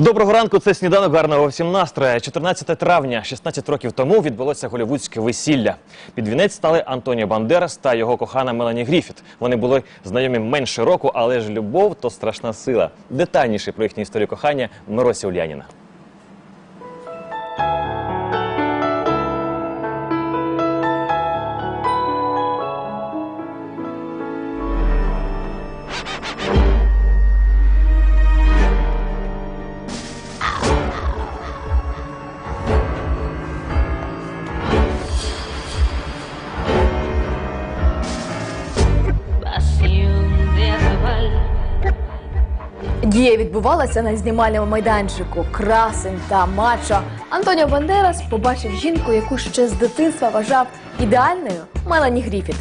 Доброго ранку. Це сніданок гарного всім настрою. 14 травня, 16 років тому відбулося голівудське весілля. Під вінець стали Антоніо Бандерас та його кохана Мелані Гріфіт. Вони були знайомі менше року, але ж любов то страшна сила. Детальніше про їхню історію кохання Миросі Ульяніна. Дія відбувалася на знімальному майданчику. Красень та мачо. Антоніо Бандерас побачив жінку, яку ще з дитинства вважав ідеальною Мелані Гріфіт.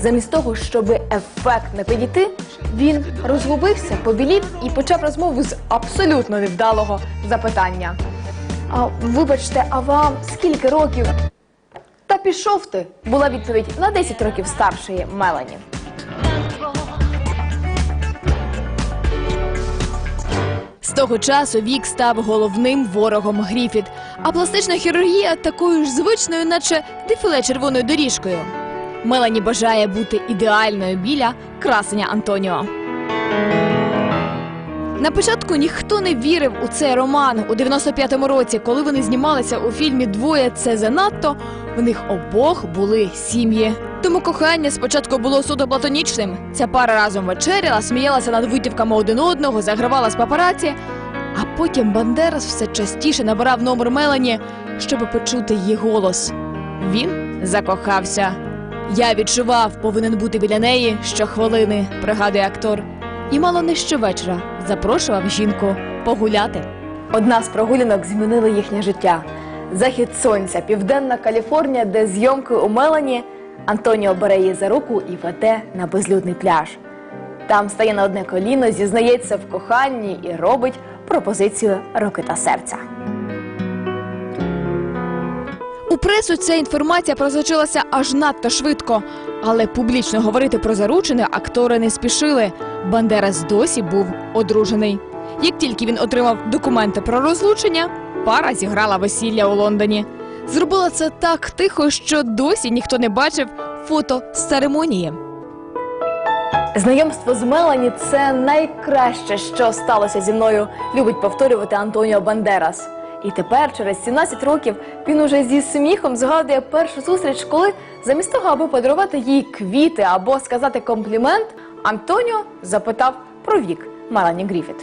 Замість того, щоб ефектно підійти, він розгубився, побілів і почав розмову з абсолютно невдалого запитання. А вибачте, а вам скільки років? Та пішов ти, була відповідь на 10 років старшої Мелані. З того часу вік став головним ворогом Гріфіт, а пластична хірургія такою ж звичною, наче дефіле червоною доріжкою. Мелані бажає бути ідеальною біля красення Антоніо. На початку ніхто не вірив у цей роман у 95-му році, коли вони знімалися у фільмі Двоє це занадто. В них обох були сім'ї. Тому кохання спочатку було суто платонічним. Ця пара разом вечеряла, сміялася над витівками один одного, загравала з папараці. А потім Бандерас все частіше набирав номер Мелані, щоб почути її голос. Він закохався. Я відчував, повинен бути біля неї щохвилини, пригадує актор. І мало не щовечора запрошував жінку погуляти. Одна з прогулянок змінила їхнє життя. Захід сонця, південна Каліфорнія, де зйомки у Мелані. Антоніо бере її за руку і веде на безлюдний пляж. Там стає на одне коліно, зізнається в коханні і робить пропозицію руки та серця. У пресу ця інформація просочилася аж надто швидко, але публічно говорити про заручене актори не спішили. Бандерас досі був одружений. Як тільки він отримав документи про розлучення, пара зіграла весілля у Лондоні. Зробила це так тихо, що досі ніхто не бачив фото з церемонії. Знайомство з Мелані це найкраще, що сталося зі мною, любить повторювати Антоніо Бандерас. І тепер, через 17 років, він уже зі сміхом згадує першу зустріч, коли замість того, аби подарувати їй квіти або сказати комплімент, Антоніо запитав про вік Мелані Гріфіт.